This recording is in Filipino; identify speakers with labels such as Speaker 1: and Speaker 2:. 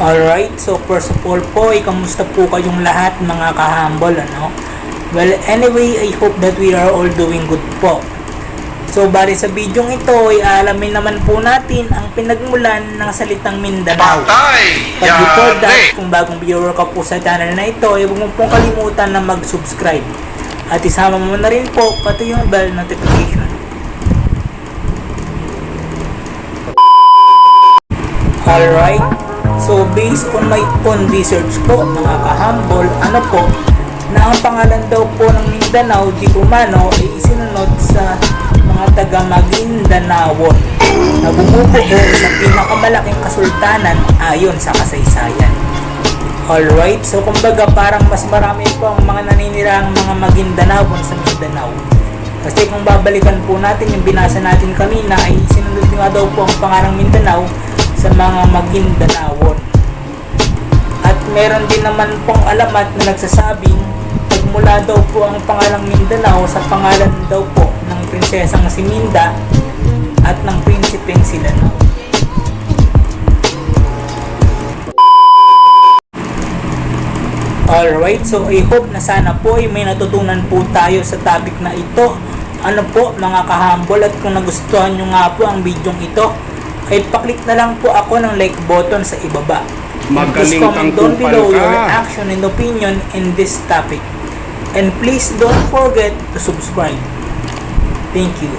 Speaker 1: Alright, so first of all po, ay kamusta po kayong lahat mga kahambol, ano? Well, anyway, I hope that we are all doing good po. So, bali sa video ito, ay alamin naman po natin ang pinagmulan ng salitang Mindanao.
Speaker 2: Patay!
Speaker 1: Pag before that,
Speaker 2: Yari!
Speaker 1: kung bagong viewer ka po sa channel na ito, ay huwag mo pong kalimutan na mag-subscribe. At isama mo na rin po pati yung bell notification. Alright, so based on my own research po, mga kahambol, ano po, na ang pangalan daw po ng Mindanao di umano ay isinunod sa mga taga Maguindanao na bumubuo sa pinakamalaking kasultanan ayon sa kasaysayan. Alright, so kumbaga parang mas marami po ang mga naninirang mga Maguindanao sa Mindanao. Kasi kung babalikan po natin yung binasa natin kanina ay sinunod nga daw po ang pangalang Mindanao sa mga Maguindanao. At meron din naman pong alamat na nagsasabing nagmula daw po ang pangalang Mindanao sa pangalan daw po ng prinsesang si Minda at ng prinsipeng si Lanao. Alright, so I hope na sana po ay may natutunan po tayo sa topic na ito. Ano po mga kahambol at kung nagustuhan nyo nga po ang video ito, ay paklik na lang po ako ng like button sa ibaba. And please
Speaker 2: Magaling
Speaker 1: comment down below
Speaker 2: ka.
Speaker 1: your reaction and opinion in this topic. And please don't forget to subscribe. Thank you.